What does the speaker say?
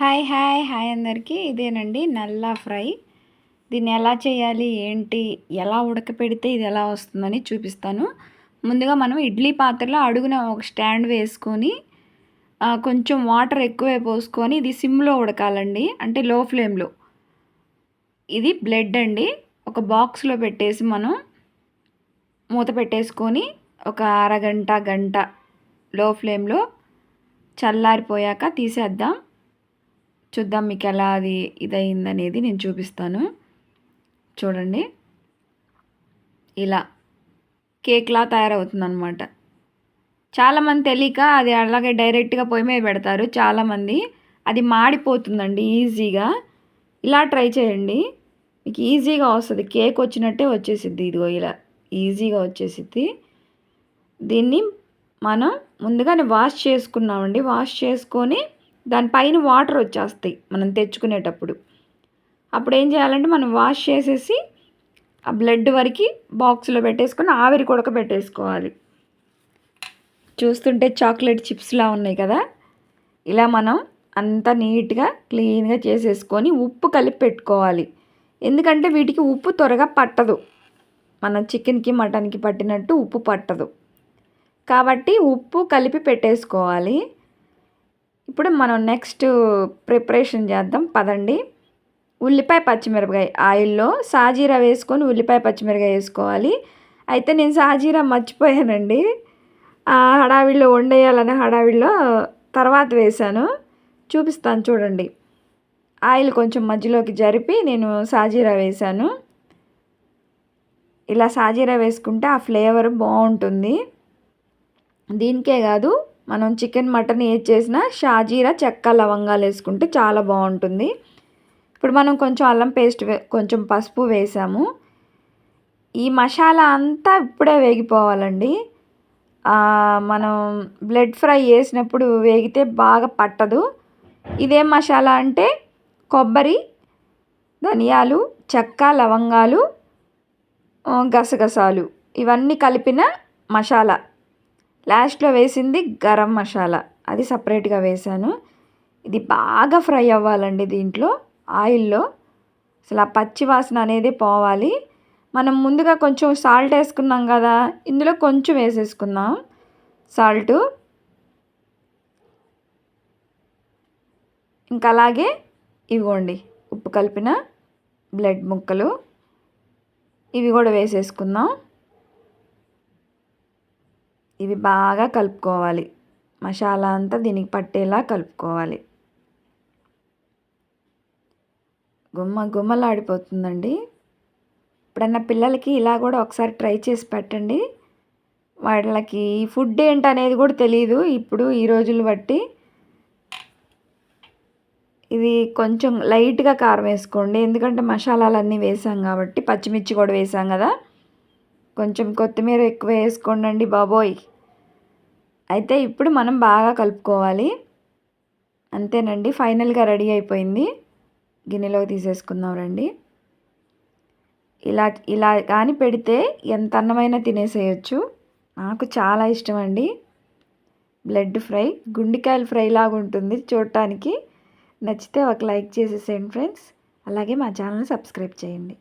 Hi hi hi అందరికీ. ఇదేనండి నల్ల ఫ్రై. దీన్ని ఎలా చేయాలి ఏంటి ఎలా ఉడకపెడితే ఇది ఎలా వస్తుందని చూపిస్తాను. ముందుగా మనం ఇడ్లీ పాత్రలో అడుగున ఒక స్టాండ్ వేసుకొని కొంచెం వాటర్ ఎక్కువే పోసుకొని ఇది సిమ్లో ఉడకాలండి. అంటే లో ఫ్లేమ్లో. ఇది బ్లడ్ అండి. ఒక బాక్స్లో పెట్టేసి మనం మూత పెట్టేసుకొని ఒక అరగంట గంట లో ఫ్లేమ్లో చల్లారిపోయాక తీసేద్దాం. చూద్దాం మీకు ఎలా అది ఇదయిందనేది నేను చూపిస్తాను. చూడండి. ఇలా కేక్లా తయారవుతుందనమాట చాలామంది తెలియక అది అలాగే డైరెక్ట్గా పొయ్యి మీద పెడతారు. చాలామంది అది మాడిపోతుందండి ఈజీగా. ఇలా ట్రై చేయండి. మీకు ఈజీగా వస్తుంది. కేక్ వచ్చినట్టే వచ్చేసిద్ది. ఇదిగో ఇలా ఈజీగా వచ్చేసిద్ది. దీన్ని మనం ముందుగానే వాష్ చేసుకున్నామండి. వాష్ చేసుకొని దానిపైన వాటర్ వచ్చేస్తాయి మనం తెచ్చుకునేటప్పుడు. అప్పుడు ఏం చేయాలంటే మనం వాష్ చేసేసి ఆ బ్లడ్ వరకు బాక్స్లో పెట్టేసుకొని ఆవిరి కొడక పెట్టేసుకోవాలి. చూస్తుంటే చాక్లెట్ చిప్స్లా ఉన్నాయి కదా? ఇలా మనం అంతా నీట్గా క్లీన్గా చేసేసుకొని ఉప్పు కలిపి పెట్టుకోవాలి. ఎందుకంటే వీటికి ఉప్పు త్వరగా పట్టదు. మన చికెన్కి మటన్కి పట్టినట్టు ఉప్పు పట్టదు. కాబట్టి ఉప్పు కలిపి పెట్టేసుకోవాలి. ఇప్పుడు మనం నెక్స్ట్ ప్రిపరేషన్ చేద్దాం. పదండి. ఉల్లిపాయ పచ్చిమిరపకాయ ఆయిల్లో సాజీరా వేసుకొని ఉల్లిపాయ పచ్చిమిరపకాయ వేసుకోవాలి. అయితే నేను సాజీరా మర్చిపోయానండి. ఆ హడావిడిలో వండేయాలనే హడావిడిలో తర్వాత వేశాను. చూపిస్తాను చూడండి. ఆయిల్ కొంచెం మధ్యలోకి జరిపి నేను సాజీరా వేశాను. ఇలా సాజీరా వేసుకుంటే ఆ ఫ్లేవర్ బాగుంటుంది. దీనికే కాదు మనం చికెన్ మటన్ ఏది చేసినా షాజీరా చెక్క లవంగాలు వేసుకుంటే చాలా బాగుంటుంది. ఇప్పుడు మనం కొంచెం అల్లం పేస్ట్ కొంచెం పసుపు వేసాము. ఈ మసాలా అంతా ఇప్పుడే వేగిపోవాలండి. మనం బ్లడ్ ఫ్రై చేసినప్పుడు వేగితే బాగా పట్టదు. ఇదేం మసాలా అంటే కొబ్బరి ధనియాలు చెక్క లవంగాలు గసగసాలు. ఇవన్నీ కలిపిన మసాలా. లాస్ట్లో వేసింది గరం మసాలా. అది సపరేట్గా వేసాను ఇది బాగా ఫ్రై అవ్వాలండి దీంట్లో ఆయిల్లో. అసలు ఆ పచ్చి వాసన అనేది పోవాలి. మనం ముందుగా కొంచెం సాల్ట్ వేసుకున్నాం కదా ఇందులో కొంచెం వేసేసుకుందాం. సాల్ట్. ఇంకా అలాగే ఇవ్వండి ఉప్పు కలిపిన బ్లడ్ ముక్కలు. ఇవి కూడా వేసేసుకుందాం. ఇవి బాగా కలుపుకోవాలి. మసాలా అంతా దీనికి పట్టేలా కలుపుకోవాలి. గుమ్మ గుమ్మలాడిపోతుందండి. ఎప్పుడన్నా పిల్లలకి ఇలా కూడా ఒకసారి ట్రై చేసి పెట్టండి. వాళ్ళకి ఫుడ్ ఏంటనేది కూడా తెలియదు ఇప్పుడు ఈ రోజులు బట్టి ఇది కొంచెం లైట్గా కారం వేసుకోండి. ఎందుకంటే మసాలాలన్నీ వేసాం కాబట్టి పచ్చిమిర్చి కూడా వేసాం కదా. కొంచెం కొత్తిమీర ఎక్కువ వేసుకోండి బాబోయ్. అయితే ఇప్పుడు మనం బాగా కలుపుకోవాలి. అంతేనండి ఫైనల్గా రెడీ అయిపోయింది. గిన్నెలోకి తీసేసుకుందాం రండి. ఇలా ఇలా కానీ పెడితే ఎంత అన్నమైనా తినేసేయచ్చు. నాకు చాలా ఇష్టం అండి బ్లడ్ ఫ్రై గుండెకాయల ఫ్రై లాగా ఉంటుంది చూడటానికి. నచ్చితే ఒక లైక్ చేసేసేయండి ఫ్రెండ్స్. అలాగే మా ఛానల్ని సబ్స్క్రైబ్ చేయండి.